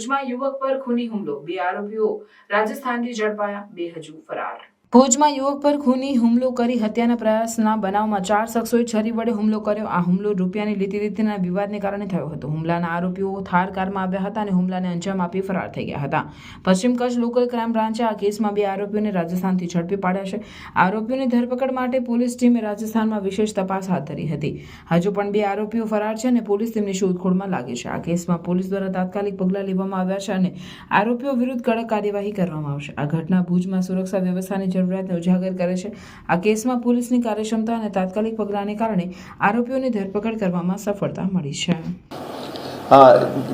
ભુજમાં યુવક પર ખૂની હુમલો. બે આરોપીઓ રાજસ્થાનથી ઝડપાયા બે હજુ ફરાર. ભુજમાં યુવક પર ખૂની હુમલો કરી હત્યાના પ્રયાસના બનાવમાં ચાર શખ્સોએ છરી વડે હુમલો કર્યો. આ હુમલો રૂપિયાની લીધી રીતિના વિવાદને કારણે થયો હતો. હુમલાના આરોપીઓ થાર કારમાં આવ્યા હતા અને હુમલાને અંજામ આપી ફરાર થઈ ગયા હતા. પશ્ચિમ કચ્છ લોકલ ક્રાઇમ બ્રાન્ચે આ કેસમાં બે આરોપીઓને રાજસ્થાનથી ઝડપી પાડ્યા છે. આરોપીઓની ધરપકડ માટે પોલીસ ટીમે રાજસ્થાનમાં વિશેષ તપાસ હાથ ધરી હતી. હજુ પણ બે આરોપીઓ ફરાર છે અને પોલીસ તેમની શોધખોળમાં લાગી છે. આ કેસમાં પોલીસ દ્વારા તાત્કાલિક પગલાં લેવામાં આવ્યા છે અને આરોપીઓ વિરુદ્ધ કડક કાર્યવાહી કરવામાં આવશે. આ ઘટના ભુજમાં સુરક્ષા વ્યવસ્થાની જરૂરિયાતને ઉજાગર કરે છે. આ કેસમાં પોલીસની કાર્યક્ષમતા અને તાત્કાલિક પગલાંને કારણે આરોપીઓની ધરપકડ કરવામાં સફળતા મળી છે.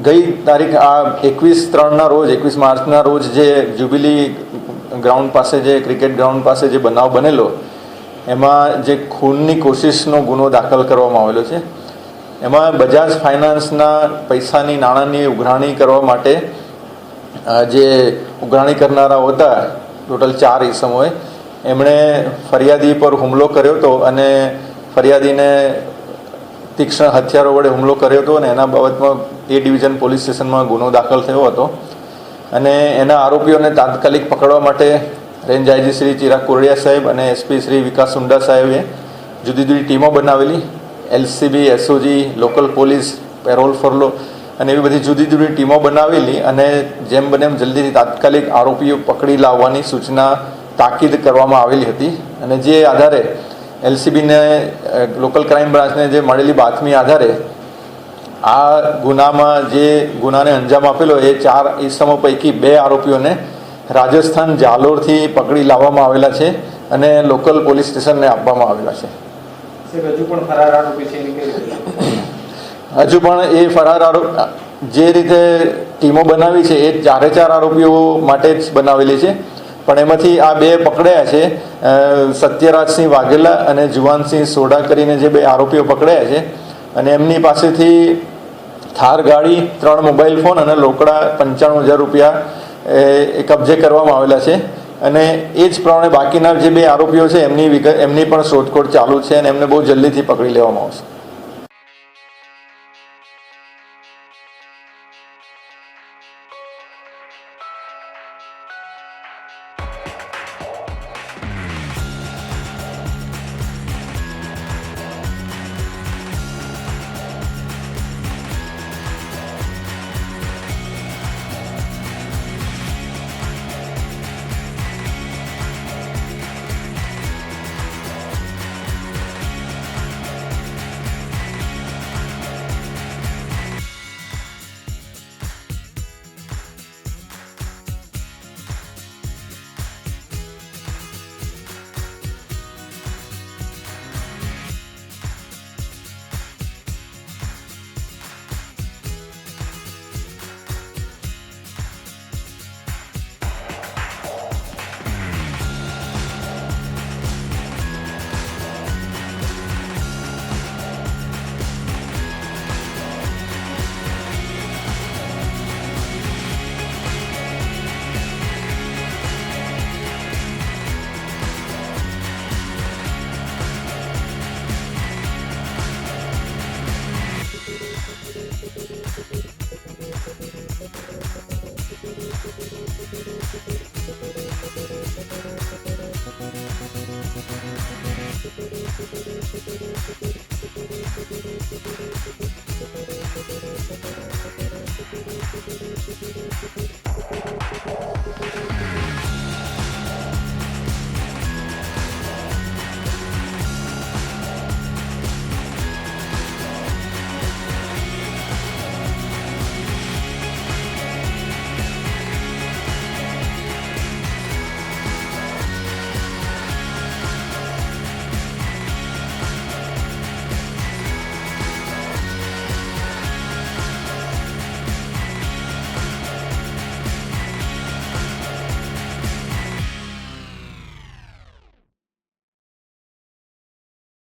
ગઈ તારીખ આ એકવીસ ત્રણના રોજ, એકવીસ માર્ચના રોજ જે જ્યુબિલી ગ્રાઉન્ડ પાસે જે ક્રિકેટ ગ્રાઉન્ડ પાસે જે બનાવ બનેલો, એમાં જે ખૂનની કોશિશનો ગુનો દાખલ કરવામાં આવેલો છે. એમાં બજાજ ફાઇનાન્સના પૈસાની નાણાંની ઉઘરાણી કરવા માટે જે ઉઘરાણી કરનારા હતા ટોટલ ચાર ઈસમોએ એમણે ફરિયાદી પર હુમલો કર્યો હતો અને ફરિયાદીને તીક્ષ્ણ હથિયારો વડે હુમલો કર્યો હતો અને એના બાબતમાં એ ડિવિઝન પોલીસ સ્ટેશનમાં ગુનો દાખલ થયો હતો. અને એના આરોપીઓને તાત્કાલિક પકડવા માટે રેન્જ આઈજી શ્રી ચિરાગ કોરડિયા સાહેબ અને એસપી શ્રી વિકાસ સુંડા સાહેબે જુદી જુદી ટીમો બનાવેલી. LCB, SOG, local police, parole furlough અને એવી બધી જુદી જુદી ટીમો બનાવેલી અને જેમ બને એમ જલ્દીથી તાત્કાલિક આરોપીઓ પકડી લાવવાની સૂચના તાકીદ કરવામાં આવેલી હતી. અને જે આધારે એલસીબીને લોકલ ક્રાઇમ બ્રાન્ચને જે મળેલી બાતમી આધારે આ ગુનામાં જે ગુનાને અંજામ આપેલો એ ચાર ઇસમો પૈકી બે આરોપીઓને રાજસ્થાન જાલોરથી પકડી લાવવામાં આવેલા છે અને લોકલ પોલીસ સ્ટેશનને આપવામાં આવેલા છે. હજુ પણ ફરાર આરોપી છે હજુ પણ એ ફરાર આરોપ જે રીતે ટીમો બનાવી છે, એ ચારે ચાર આરોપીઓ માટે જ બનાવેલી છે. પણ એમાંથી આ બે પકડાયા છે. સત્યરાજસિંહ વાઘેલા અને જુવાનસિંહ સોડા કરીને જે બે આરોપીઓ પકડાયા છે. અને એમની પાસેથી થાર ગાડી, ત્રણ મોબાઈલ ફોન અને લોકડા પંચાણું હજાર રૂપિયા, એ કબજે કરવામાં આવેલા છે. અને એ જ પ્રમાણે બાકીના જે બે આરોપીઓ છે, એમની એમની પણ શોધખોળ ચાલુ છે અને એમને બહુ જલ્દીથી પકડી લેવામાં આવશે. Thank you.